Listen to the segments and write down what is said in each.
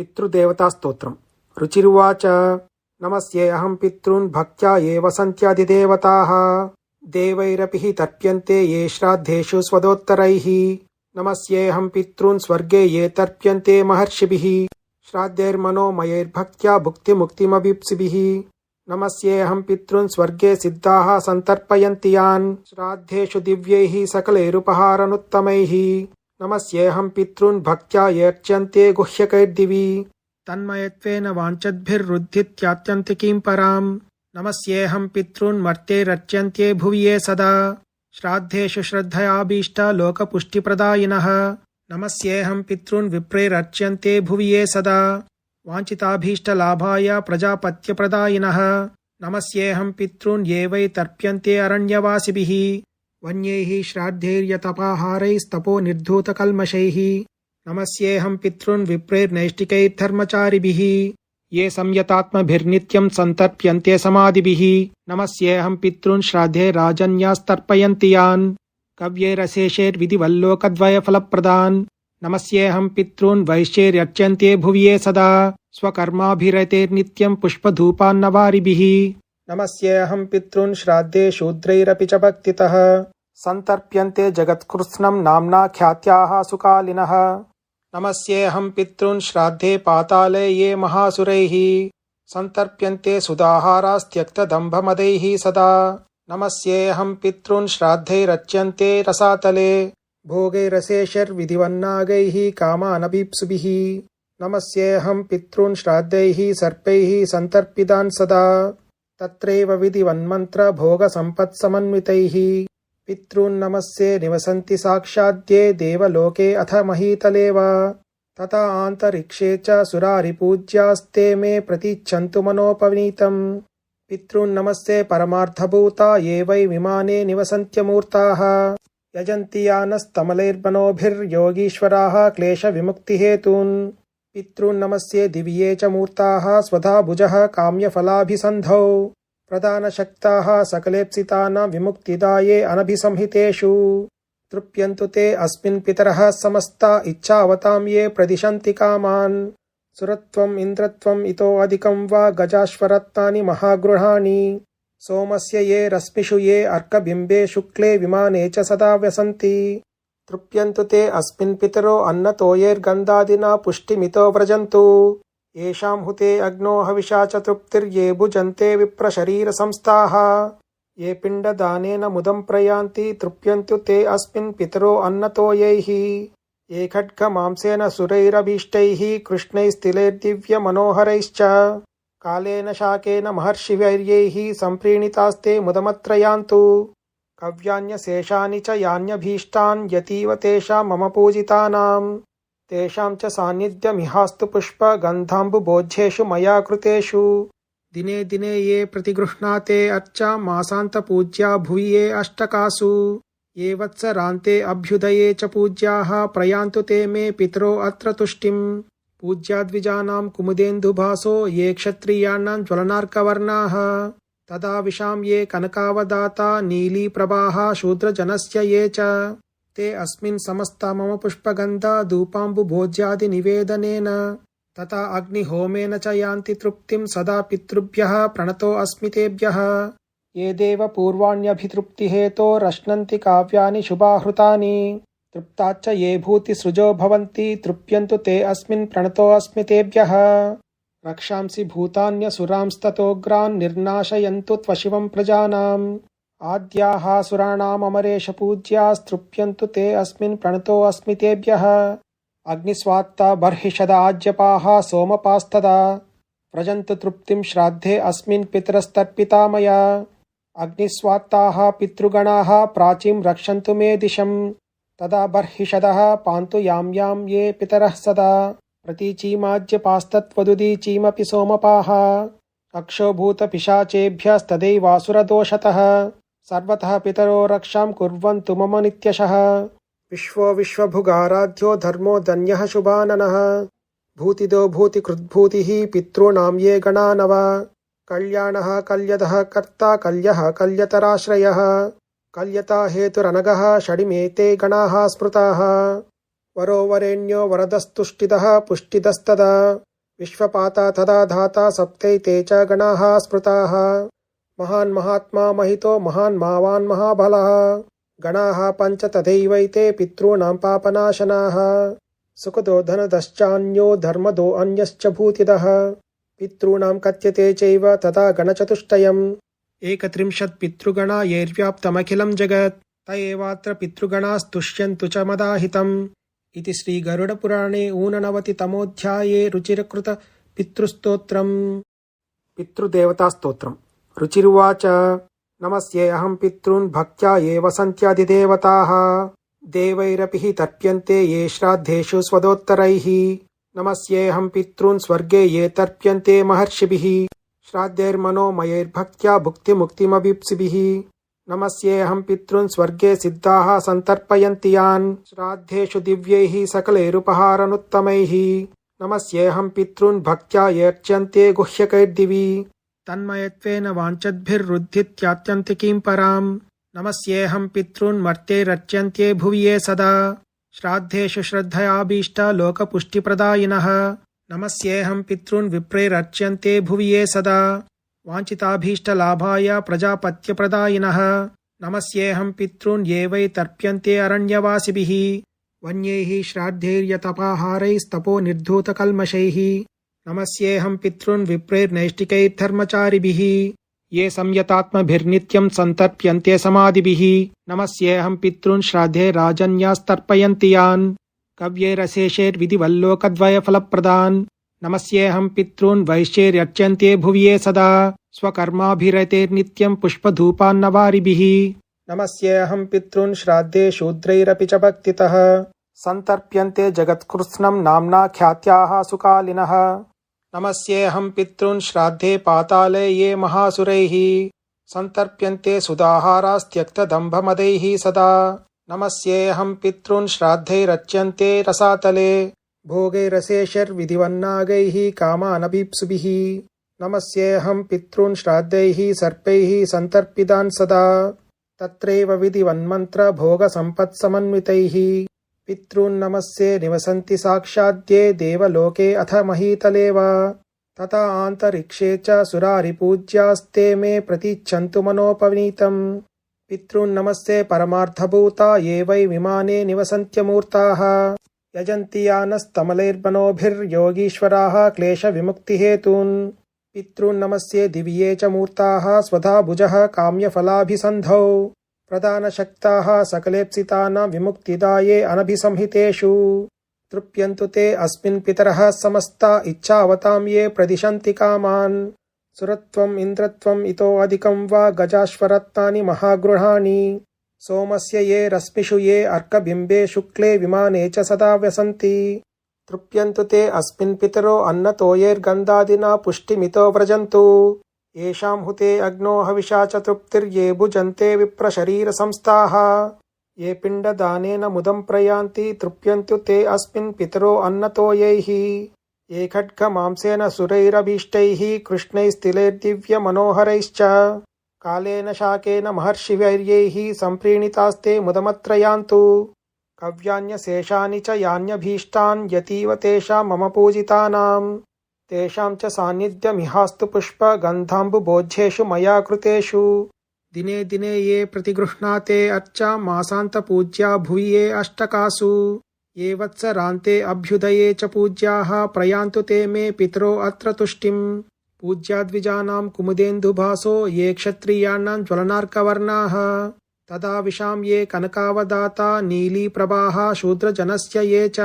पितृदेवतास्तोत्रम् रुचिरुवाच नमस्ये अहं पितॄन् भक्त्या एव सन्त्यादिदेवताः देवैरपि हि तर्प्यन्ते ये श्राद्धेषु स्वदोत्तरैः नमस्येऽहं पितॄन् स्वर्गे ये तर्प्यन्ते महर्षिभिः श्राद्धैर्मनोमयैर्भक्त्या भुक्तिमुक्तिमभीप्सिभिः नमस्येऽहं पितॄन् स्वर्गे सिद्धाः सन्तर्पयन्ति यान् श्राद्धेषु दिव्यैः सकलैरुपहारनुत्तमैः नमस्येऽहं पितॄन् भक्त्या येर्च्यन्ते गुह्यकैर्दिवि। तन्मयत्वेन वाञ्छद्भिर्रुद्धित्यात्यन्तिकीं पराम्। नमस्येऽहं पितॄन् मर्त्यैरर्च्यन्ते भुवि ये सदा। श्राद्धेषु श्रद्धयाभीष्टा लोकपुष्टिप्रदायिनः। नमस्येऽहं पितॄन् विप्रैरर्च्यन्ते भुवि सदा। वाञ्छिताभीष्टलाभाय प्रजापत्यप्रदायिनः। नमस्येऽहं पितॄन् ये वै तर्प्यन्ते अरण्यवासिभिः। वन्यैः श्राद्धैर्यतपाहारैस्तपो निर्धूतकल्मषैः नमस्येऽहं पितॄन् विप्रैर्नैष्टिकैर्धर्मचारिभिः ये संयतात्मभिर्नित्यं सन्तर्प्यन्ते समाधिभिः नमस्येऽहं पितॄन् श्राद्धे राजन्यास्तर्पयन्ति यान् कव्यैरशेषैर्विधिवल्लोकद्वयफलप्रदान् नमस्येऽहं पितॄन् वैश्यैर्यच्यन्ते भुवि ये सदा स्वकर्माभिरतेर्नित्यं पुष्पधूपान्नवारिभिः नमस्येऽहं पितॄन् श्राद्धे शूद्रैरपि च भक्तितः। सन्तर्प्यन्ते जगत्कृत्स्नं नाम्ना ख्यात्याः सुकालिनः। नमस्येऽहं पितॄन् श्राद्धे पाताले ये महासुरैः। सन्तर्प्यन्ते सुदाहारास्त्यक्तदम्भमदैः सदा। नमस्येऽहं पितॄन् श्राद्धैरच्यन्ते रसातले। भोगैरशेषर्विधिवन्नागैः कामानभीप्सुभिः। नमस्येऽहं पितॄन् श्राद्धैः सर्पैः सन्तर्पितान् सदा। तत्रैव विधिवन्मन्त्रभोगसम्पत्समन्वितैः पितॄन्नमस्ये निवसन्ति साक्षाद्ये देवलोके अथ महीतले वा तथा आन्तरिक्षे च सुरारिपूज्यास्ते मे प्रतीच्छन्तु मनोपनीतम्। पितॄन्नमस्ये परमार्थभूता ये वै विमाने निवसन्त्यमूर्ताः। यजन्ति यानस्तमलैर्मनोभिर्योगीश्वराः क्लेशविमुक्तिहेतून्। पितॄन्नमस्ये दिव्ये च मूर्ताः स्वधा भुजः काम्यफलाभिसन्धौ। प्रदानशक्ताः सकलेप्सितानां विमुक्तिदाये अनभिसंहितेषु तृप्यन्तु ते अस्मिन् पितरः समस्ता इच्छावतां ये प्रदिशन्ति कामान् सुरत्वम् इन्द्रत्वम् इतो अधिकं वा गजाश्वरत्नानि महागृहाणि सोमस्य ये रश्मिषु ये अर्कबिम्बे शुक्ले विमाने च सदा व्यसन्ति तृप्यन्तु ते अस्मिन् पितरो अन्नतोयैर्गन्धादिना पुष्टिमितो व्रजन्तु येषां हुते अग्नो हविषा च तृप्तिर्ये भुजन्ते विप्रशरीरसंस्थाः। ये पिण्डदानेन मुदं प्रयान्ति तृप्यन्तु ते अस्मिन् पितरो अन्नतोयैः ये। खड्गमांसेन सुरैरभीष्टैः कृष्णैस्तिलैर्दिव्यमनोहरैश्च कालेन शाकेन महर्षिवैर्यैः सम्प्रीणितास्ते मुदमत्र यान्तु कव्यान्यशेषानि च यान्यभीष्टान् यतीव तेषां मम पूजितानां तेषां च सान्निध्यमिहास्तु पुष्पगन्धाम्बुबोध्येषु मया कृतेषु। दिने दिने ये प्रतिगृह्णाते अर्चा मासान्तपूज्या भुवि ये अष्टकासु। ये वत्सरान्ते अभ्युदये च पूज्याः, प्रयान्तु ते मे पितरो अत्र तुष्टिम्। पूज्याद्विजानां कुमुदेन्दुभासो ये क्षत्रियाणां ज्वलनार्कवर्णाः। तदा विशां ये कनकावदाता, नीलीप्रभाः, शूद्रजनस्य ये च। ते अस्मिन् समस्ता मम पुष्पगन्धा धूपाम्बुभोज्यादिनिवेदनेन तथा अग्निहोमेन च यान्ति तृप्तिं सदा पितृभ्यः प्रणतोऽस्मि तेभ्यः। ये देव पूर्वाण्यभितृप्तिहेतोरश्नन्ति काव्यानि शुभाहृतानि। तृप्ताच्च ये भूतिसृजो भवन्ति, तृप्यन्तु ते अस्मिन् प्रणतोऽस्मि तेभ्यः। रक्षांसि भूतान्यसुरांस्ततोग्रान् निर्नाशयन्तु त्वशिवं प्रजानाम्। आद्याः सुराणामरेश पूज्यास्तृप्यन्तु ते अस्मिन् प्रणतोऽस्मि तेभ्यः। अग्निस्वात्ता बर्हिषदाज्यपाः सोमपास्तदा। व्रजन्तु तृप्तिं श्राद्धे अस्मिन् पितरस्तर्पिता मया अग्निस्वात्ताः पितृगणाः प्राचीं रक्षन्तु मे दिशं तदा बर्हिषदः पान्तु यां यां ये पितरः सदा। प्रतीचीमाज्यपास्तत्वदुदीचीमपि सोमपाः। अक्षोभूतपिशाचेभ्यस्तदैवासुरदोषतः सर्वतः पितरो रक्षां कुर्वन्तु मम नित्यशः। विश्वो विश्वभुगाराध्यो धर्मो धन्यः शुभाननः। भूतिदो भूतिकृद्भूतिः, पितॄणां ये गणा नव कल्याणः कल्यदः कर्ता कल्यः कल्यतराश्रयः। कल्यता हेतुरनगः षडिमेते गणाः स्मृताः। वरो वरेण्यो वरदस्तुष्टिदः पुष्टिदस्तदा विश्वपाता तदा धाता सप्तैते च गणाः स्मृताः। महान् महात्मा महितो महान् मावान् महाबलः। गणाः पञ्च तथैवैते पितॄणां पापनाशनाः। सुखदो धनदश्चान्यो धर्मदो अन्यश्च भूतिदः। पितॄणां कथ्यते चैव तथा गणचतुष्टयम्। एकत्रिंशत् पितृगणा येर्व्याप्तमखिलं जगत्। त एवात्र पितृगणास्तुष्यन्तु च मदाहितम्। इति श्रीगरुडपुराणे ऊननवतितमोऽध्याये रुचिरकृत पितृस्तोत्रम्। पितृदेवतास्तोत्रम्। रुचिरुवाच नमस्ये अहं पितॄन् भक्त्या एव सन्त्यादिदेवताः देवैरपि हि तर्प्यन्ते ये श्राद्धेषु स्वदोत्तरैः नमस्येऽहं पितॄन् स्वर्गे ये तर्प्यन्ते महर्षिभिः श्राद्धैर्मनोमयैर्भक्त्या भुक्तिमुक्तिमभीप्सिभिः नमस्येऽहं पितॄन् स्वर्गे सिद्धाः सन्तर्पयन्ति यान् श्राद्धेषु दिव्यैः सकलैरुपहारनुत्तमैः नमस्येऽहं पितॄन् भक्त्या येर्च्यन्ते गुह्यकैर्दिवि तन्मयत्वेन वाञ्छद्भिर्रुद्धित्यात्यन्तिकीं पराम्। नमस्येऽहं पितॄन् मर्त्यैरर्च्यन्ते भुवि ये सदा। श्राद्धेषु श्रद्धयाभीष्टा लोकपुष्टिप्रदायिनः। नमस्येऽहं पितॄन् विप्रैरर्च्यन्ते भुवि ये सदा। वाञ्छिताभीष्टलाभाय प्रजापत्यप्रदायिनः। नमस्येऽहं पितॄन् ये वै तर्प्यन्ते अरण्यवासिभिः। वन्यैः श्राद्धैर्यतपाहारैस्तपो निर्धूतकल्मषैः। नमस्येऽहं पितॄन् विप्रैर्नैष्टिकैर्धर्मचारिभिः ये संयतात्मभिर्नित्यं सन्तर्प्यन्ते समाधिभिः। नमस्येऽहं पितॄन् श्राद्धे राजन्यास्तर्पयन्ति यान्। कव्यैरशेषैर्विधिवल्लोकद्वयफलप्रदान्। नमस्येऽहं पितॄन् वैश्यैर्यच्यन्ते भुवि ये सदा। स्वकर्माभिरतेर्नित्यं पुष्पधूपान्नवारिभिः। नमस्येऽहं पितॄन् श्राद्धे शूद्रैरपि च भक्तितः। सन्तर्प्यन्ते जगत्कृत्स्नं नाम्ना ख्यात्याः सुकालिनः। नमस्येऽहं पितॄन् श्राद्धे पाताले ये महासुरैः सन्तर्प्यन्ते सुदाहारास्त्यक्तदम्भमदैः सदा। नमस्येऽहं पितॄन् श्राद्धैरच्यन्ते रसातले भोगैरशेषर्विधिवन्नागैः कामानभीप्सुभिः। नमस्येऽहं पितॄन् श्राद्धैः सर्पैः सन्तर्पितान् सदा। तत्रैव विधिवन्मन्त्रभोगसम्पत्समन्वितैः पितॄन्नमस्ये निवसन्ति साक्षाद्ये देवलोके अथ महीतले वा तथा आन्तरिक्षे च सुरारिपूज्यास्ते मे प्रतीच्छन्तु मनोपनीतम्। पितॄन्नमस्ये परमार्थभूता ये वै विमाने निवसन्त्यमूर्ताः। यजन्ति यानस्तमलैर्मनोभिर्योगीश्वराः क्लेशविमुक्तिहेतून्। पितॄन्नमस्ये दिव्ये च मूर्ताः स्वधा भुजः काम्यफलाभिसन्धौ। प्रदानशक्ताः सकलेप्सितानां विमुक्तिदाये अनभिसंहितेषु तृप्यन्तु ते अस्मिन् पितरः समस्ता इच्छावतां ये प्रदिशन्ति कामान् सुरत्वम् इन्द्रत्वम् इतोऽधिकं वा गजाश्वरत्नानि महागृहाणि सोमस्य ये रश्मिषु ये अर्कबिम्बे शुक्ले विमाने च सदा व्यसन्ति तृप्यन्तु ते अस्मिन् पितरो अन्नतोयैर्गन्धादिना पुष्टिमितो व्रजन्तु येषां हुते अग्नो हविषा च तृप्तिर्ये भुजन्ते विप्रशरीरसंस्थाः। ये पिण्डदानेन मुदं प्रयान्ति तृप्यन्तु ते अस्मिन् पितरो अन्नतोयैः ये। खड्गमांसेन सुरैरभीष्टैः कृष्णैस्तिलैर्दिव्यमनोहरैश्च कालेन शाकेन महर्षिवैर्यैः सम्प्रीणितास्ते मुदमत्र यान्तु कव्यान्यशेषानि च यान्यभीष्टान्, यतीव तेषां मम पूजितानां तेषां च सान्निध्यमिहास्तु पुष्पगन्धाम्बुबोध्येषु मया कृतेषु। दिने दिने ये प्रतिगृह्णाते अर्चा मासान्तपूज्या ये अष्टकासु। ये वत्सरान्ते अभ्युदये च पूज्याः, प्रयान्तु ते मे पितरो अत्र तुष्टिम्। पूज्याद्विजानां कुमुदेन्दुभासो ये क्षत्रियाणां ज्वलनार्कवर्णाः। तदा विशां ये कनकावदाता, नीलीप्रभाः, शूद्रजनस्य ये च।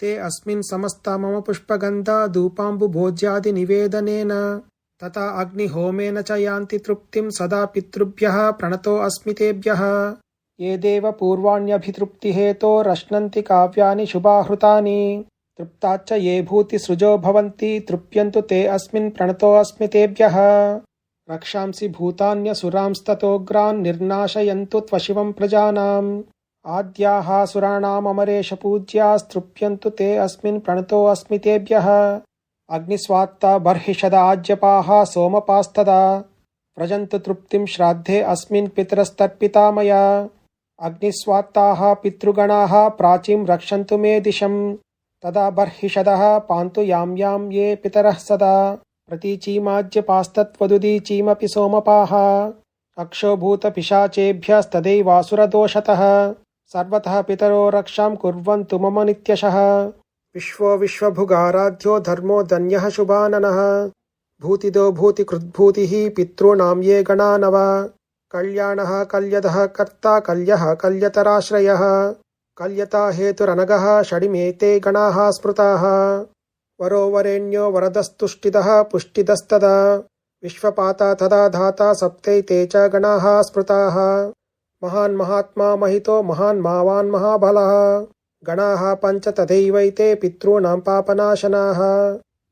ते अस्मिन् समस्ता मम पुष्पगन्धा धूपाम्बुभोज्यादिनिवेदनेन तथा अग्निहोमेन च यान्ति तृप्तिं सदा पितृभ्यः प्रणतोऽस्मि तेभ्यः। ये देव पूर्वाण्यभितृप्तिहेतोरश्नन्ति काव्यानि शुभाहृतानि। तृप्ताच्च ये भूतिसृजो भवन्ति, तृप्यन्तु ते अस्मिन् प्रणतोऽस्मि तेभ्यः। रक्षांसि भूतान्यसुरांस्ततोग्रान् निर्नाशयन्तु त्वशिवं प्रजानाम्। आद्याः सुराणामरेश पूज्यास्तृप्यन्तु ते अस्मिन् प्रणतोऽस्मि तेभ्यः। अग्निस्वात्ता बर्हिषदाज्यपाः सोमपास्तदा। व्रजन्तु तृप्तिं श्राद्धे अस्मिन् पितरस्तर्पिता मया अग्निस्वात्ताः पितृगणाः प्राचीं रक्षन्तु मे दिशं तदा बर्हिषदः पान्तु यां यां ये पितरः सदा। प्रतीचीमाज्यपास्तत्वदुदीचीमपि सोमपाः। अक्षोभूतपिशाचेभ्यस्तदैवासुरदोषतः सर्वतः पितरो रक्षां कुर्वन्तु मम नित्यशः। विश्वो विश्वभुगाराध्यो धर्मो धन्यः शुभाननः। भूतिदो भूतिकृद्भूतिः, पितॄणां ये गणा नव कल्याणः कल्यदः कर्ता कल्यः कल्यतराश्रयः। कल्यता हेतुरनगः षडिमेते गणाः स्मृताः। वरो वरेण्यो वरदस्तुष्टिदः पुष्टिदस्तदा विश्वपाता तदा धाता सप्तैते च गणाः स्मृताः। महान् महात्मा महितो महान् मावान् महाबलः। गणाः पञ्च तथैवैते पितॄणां पापनाशनाः।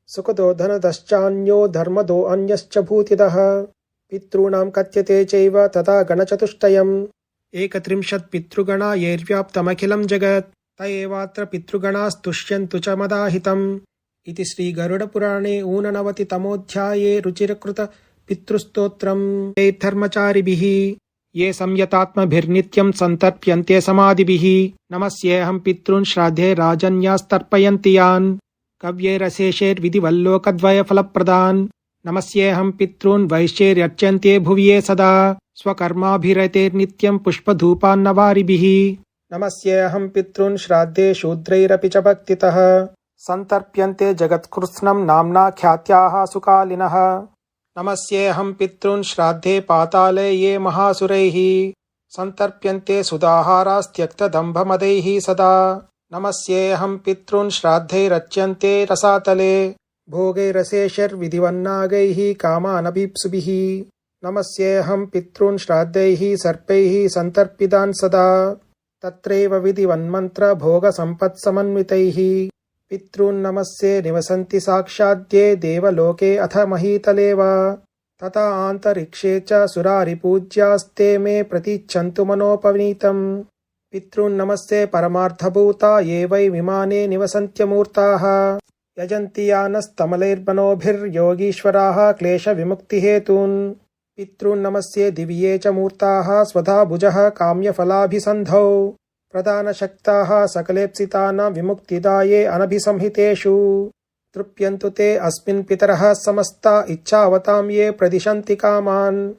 सुखदो धनदश्चान्यो धर्मदो अन्यश्च भूतिदः। पितॄणां कथ्यते चैव तथा गणचतुष्टयम्। एकत्रिंशत् पितृगणा येर्व्याप्तमखिलं जगत्। त एवात्र पितृगणास्तुष्यन्तु च मदाहितम्। इति श्रीगरुडपुराणे ऊननवतितमोऽध्याये रुचिरकृत पितृस्तोत्रम्। धर्मचारिभिः। ये संयतात्मभिर्नित्यं सन्तर्प्यन्ते समाधिभिः। नमस्येऽहं पितॄन् श्राद्धे राजन्यास्तर्पयन्ति यान्। कव्यैरशेषैर्विधिवल्लोकद्वयफलप्रदान्। नमस्येऽहं पितॄन् वैश्यैर्यच्यन्ते भुवि ये सदा। स्वकर्माभिरतेर्नित्यं पुष्पधूपान्नवारिभिः। नमस्येऽहं पितॄन् श्राद्धे शूद्रैरपि च भक्तितः। सन्तर्प्यन्ते जगत्कृत्स्नं नाम्ना ख्यात्याः सुकालिनः। नमस्येऽहं पितॄन् श्राद्धे पाताले ये महासुरैः सन्तर्प्यन्ते सुदाहारास्त्यक्तदम्भमदैः सदा। नमस्येऽहं पितॄन् श्राद्धैरच्यन्ते रसातले भोगैरशेषर्विधिवन्नागैः कामानभीप्सुभिः। नमस्येऽहं पितॄन् श्राद्धैः सर्पैः सन्तर्पितान् सदा। तत्रैव विधिवन्मन्त्रभोगसम्पत्समन्वितैः पितॄन्नमस्ये निवसन्ति साक्षाद्ये देवलोके अथ महीतले वा तथा आन्तरिक्षे च सुरारिपूज्यास्ते मे प्रतीच्छन्तु मनोपनीतम्। पितॄन्नमस्ये परमार्थभूता ये वै विमाने निवसन्त्यमूर्ताः। यजन्ति यानस्तमलैर्मनोभिर्योगीश्वराः क्लेशविमुक्तिहेतून्। पितॄन्नमस्ये दिव्ये च मूर्ताः स्वधा भुजः काम्यफलाभिसन्धौ। प्रधानशक्ताः सकलेप्सितानां विमुक्तिदाये अनभिसंहितेषु। तृप्यन्तु ते अस्मिन् पितरः समस्ता इच्छावतां ये प्रदिशन्ति कामान्।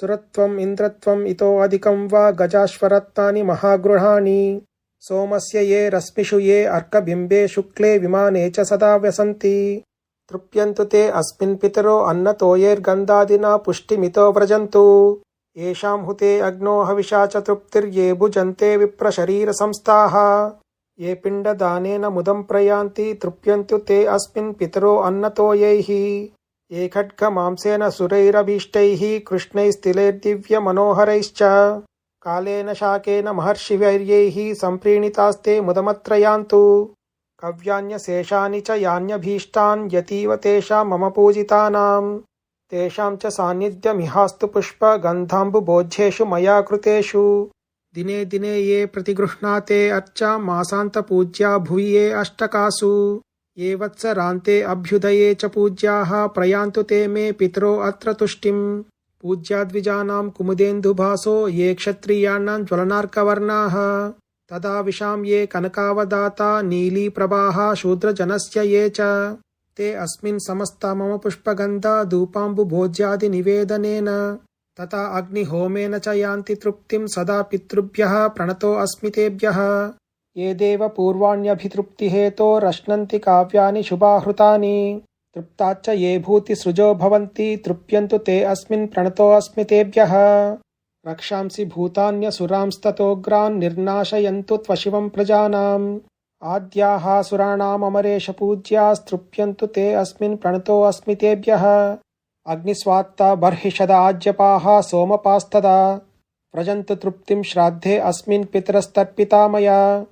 सुरत्वम् इन्द्रत्वम् इतो अधिकं वा गजाश्वरत्नानि महागृहाणि। सोमस्य ये रश्मिषु ये अर्कबिम्बे शुक्ले विमाने च सदा व्यसन्ति। तृप्यन्तु ते अस्मिन् पितरो अन्नतोयैर्गन्धादिना पुष्टिमितो व्रजन्तु। येषां हुते अग्नो हविषा च तृप्तिर्ये भुजन्ते विप्रशरीरसंस्थाः। ये पिण्डदानेन मुदं प्रयान्ति तृप्यन्तु ते अस्मिन् पितरो अन्नतोयैः ये। खड्गमांसेन सुरैरभीष्टैः कृष्णैस्तिलैर्दिव्यमनोहरैश्च कालेन शाकेन महर्षिवैर्यैः सम्प्रीणितास्ते मुदमत्र यान्तु कव्यान्यशेषानि च यान्यभीष्टान् यतीव तेषां मम पूजितानां तेषां च सान्निध्यमिहास्तु पुष्पगन्धाम्बुबोध्येषु मया कृतेषु। दिने दिने ये प्रतिगृह्णाते अर्चा मासान्तपूज्या भुवि ये अष्टकासु। ये वत्सरान्ते अभ्युदये च पूज्याः प्रयान्तु ते मे पितरो अत्र तुष्टिम्। पूज्याद्विजानां कुमुदेन्दुभासो ये क्षत्रियाणां ज्वलनार्कवर्णाः। तदा विशां ये कनकावदाता नीलीप्रभाः शूद्रजनस्य ये च। ते अस्मिन् समस्ता मम पुष्पगन्धा धूपाम्बुभोज्यादिनिवेदनेन। तथा अग्निहोमेन च यान्ति तृप्तिं सदा पितृभ्यः प्रणतोऽस्मि तेभ्यः। ये देव पूर्वाण्यभितृप्तिहेतोरश्नन्ति काव्यानि शुभाहृतानि। तृप्ताच्च ये भूतिसृजो भवन्ति, तृप्यन्तु ते अस्मिन् प्रणतोऽस्मि तेभ्यः। रक्षांसि भूतान्यसुरांस्ततोग्रान् निर्नाशयन्तु त्वशिवं प्रजानाम्। आद्याः सुराणामरेश पूज्यास्तृप्यन्तु ते अस्मिन् प्रणतोऽस्मि तेभ्यः। अग्निस्वात्ता बर्हिषदाज्यपाः सोमपास्तदा। व्रजन्तु तृप्तिं श्राद्धे अस्मिन् पितरस्तर्पिता मया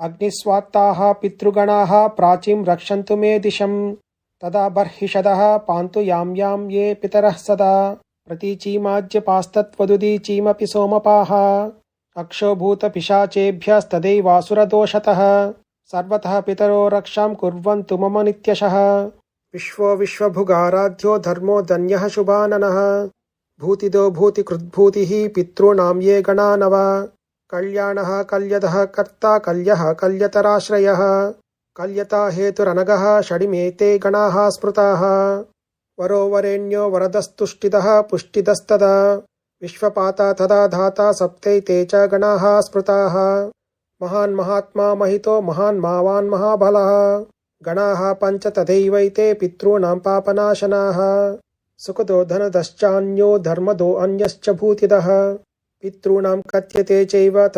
अग्निस्वात्ताः पितृगणाः प्राचीं रक्षन्तु मे दिशं तदा बर्हिषदः पान्तु यां यां ये पितरः सदा। प्रतीचीमाज्यपास्तत्वदुदीचीमपि सोमपाः। अक्षोभूतपिशाचेभ्यस्तदैवासुरदोषतः सर्वतः पितरो रक्षां कुर्वन्तु मम नित्यशः। विश्वो विश्वभुगाराध्यो धर्मो धन्यः शुभाननः। भूतिदो भूतिकृद्भूतिः, पितॄणां ये गणा नव कल्याणः कल्यदः कर्ता कल्यः कल्यतराश्रयः। कल्यता हेतुरनगः षडिमेते गणाः स्मृताः। वरो वरेण्यो वरदस्तुष्टिदः पुष्टिदस्तदा विश्वपाता तदा धाता सप्तैते च गणाः स्मृताः। महान् महात्मा महितो महान् मावान् महाबलः। गणाः पञ्च तथैवैते पितॄणां पापनाशनाः। सुखदो धनदश्चान्यो धर्मदो अन्यश्च भूतिदः। पितॄणां कथ्यते चैव